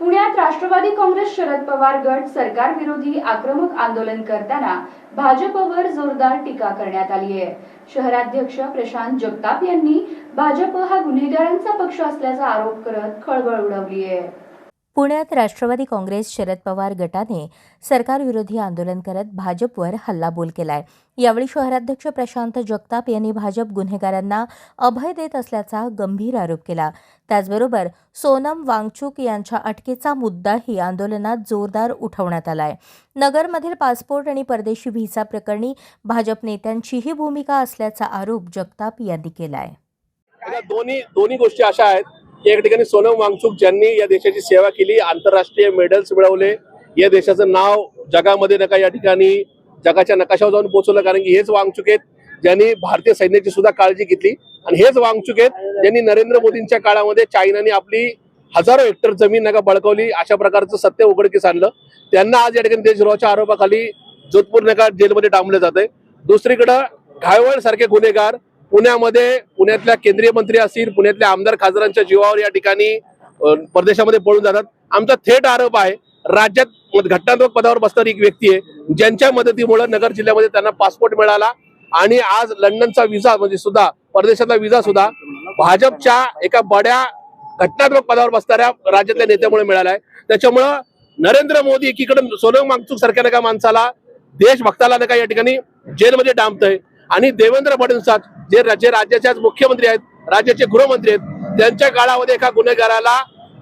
पुण्यात राष्ट्रवादी काँग्रेस शरद पवार गट सरकार विरोधी आक्रमक आंदोलन करताना भाजपवर जोरदार टीका करण्यात आली आहे. शहराध्यक्ष प्रशांत जगताप यांनी भाजप हा गुन्हेगारांचा पक्ष असल्याचा आरोप करत खळबळ उडवली आहे. पुण्यात राष्ट्रवादी काँग्रेस शरद पवार गटाने सरकारविरोधी आंदोलन करत भाजपवर हल्लाबोल केलाय. यावेळी शहराध्यक्ष प्रशांत जगताप यांनी भाजप गुन्हेगारांना अभय देत असल्याचा गंभीर आरोप केला. त्याचबरोबर सोनम वांगचूक यांच्या अटकेचा मुद्दाही आंदोलनात जोरदार उठवण्यात आलाय. नगरमधील पासपोर्ट आणि परदेशी व्हिसा प्रकरणी भाजप नेत्यांचीही भूमिका असल्याचा आरोप जगताप यांनी केलाय. दोन्ही दोन्ही गोष्टी अशा आहेत या एक ठिकाणी सोनम वांगचुक ज्यांनी या देशाची सेवा केली आंतरराष्ट्रीय मेडल्स मिळवले या देशाचं नाव जगामध्ये नका या ठिकाणी जगाच्या नकाशावर जाऊन पोहोचवलं कारण की हेच वांगचुक आहेत ज्यांनी भारतीय सैन्याची सुद्धा काळजी घेतली. आणि हेच वांगचुक आहेत ज्यांनी नरेंद्र मोदींच्या काळामध्ये चायनाने आपली हजारो हेक्टर जमीन नका बळकवली अशा प्रकारचं सत्य उघडकीस आणलं. त्यांना आज या ठिकाणी देशद्रोहाच्या आरोपाखाली जोधपूर नका जेलमध्ये डांबलं जात आहे दुसरीकडं घायवळ सारखे गुन्हेगार पुण्यामध्ये पुण्यातल्या केंद्रीय मंत्री असतील पुण्यातल्या आमदार खासदारांच्या जीवावर या ठिकाणी परदेशामध्ये पळून जातात. आमचा थेट आरोप आहे राज्यात घटनात्मक पदावर बसणारी एक व्यक्ती आहे ज्यांच्या मदतीमुळे नगर जिल्ह्यामध्ये त्यांना पासपोर्ट मिळाला आणि आज लंडनचा विजा म्हणजे सुद्धा परदेशातला विजा सुद्धा भाजपच्या एका बड्या घटनात्मक पदावर बसणाऱ्या राज्यातल्या नेत्यामुळे मिळाला आहे त्याच्यामुळं नरेंद्र मोदी एकीकडे सोनम मागचूक सारख्या नका माणसाला देशभक्ताला नका या ठिकाणी जेलमध्ये डांबतंय. आणि देवेंद्र फडणवीस जे जे राज्याचे आज मुख्यमंत्री आहेत राज्याचे गृहमंत्री आहेत त्यांच्या काळामध्ये एका गुन्हेगाराला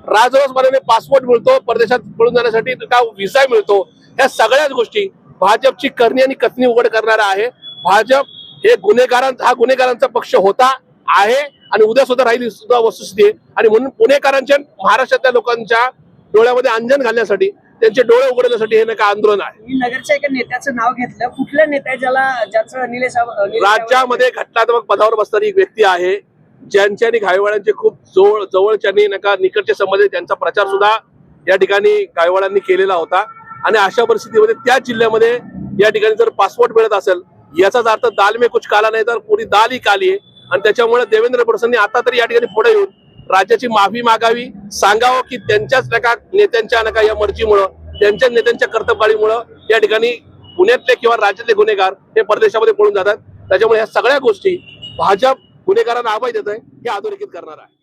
राजरोसपणाने पासपोर्ट मिळतो परदेशात पळून जाण्यासाठी का व्हिसा मिळतो. या सगळ्याच गोष्टी भाजपची करणी आणि कथनी उघड करणारा आहे. भाजप हे गुन्हेगारांचा हा गुन्हेगारांचा पक्ष होता आहे आणि उद्या सुद्धा राहील सुद्धा वस्तुस्थिती आणि म्हणून पुणेकरांच्या महाराष्ट्रातल्या लोकांच्या डोळ्यामध्ये अंजन घालण्यासाठी त्यांचे डोळे उघडण्यासाठी हे नका आंदोलन आहे. मी नगरच्या एका नेत्याचं नाव घेतलं. कुठल्या नेत्या ज्याला ज्याचं निलेश राज्यामध्ये घटनात्मक पदावर बसणारी एक व्यक्ती आहे. ज्यांच्या आणि घायवाळांचे खूप जवळ जवळच्यानी नका निकटचे संबंध त्यांचा प्रचार सुद्धा या ठिकाणी गायवाळांनी केलेला होता. आणि अशा परिस्थितीमध्ये त्या जिल्ह्यामध्ये या ठिकाणी जर पासपोर्ट मिळत असेल याचाच अर्थ दाल में कुछ काला नाही तर पुरी दाल ही काली आहे. आणि त्याच्यामुळे देवेंद्र फडणवीसांनी आता तरी या ठिकाणी पुढे येऊन राज्याची माफी मागावी सांगावं की त्यांच्याच नका नेत्यांच्या नका या मर्जीमुळं त्यांच्या नेत्यांच्या कर्तबगाडीमुळं या ठिकाणी पुण्यातले किंवा राज्यातले गुन्हेगार हे परदेशामध्ये पळून जातात. त्याच्यामुळे ह्या सगळ्या गोष्टी भाजप गुन्हेगारांना अभय देत आहे हे अधोरेखित करणार आहे.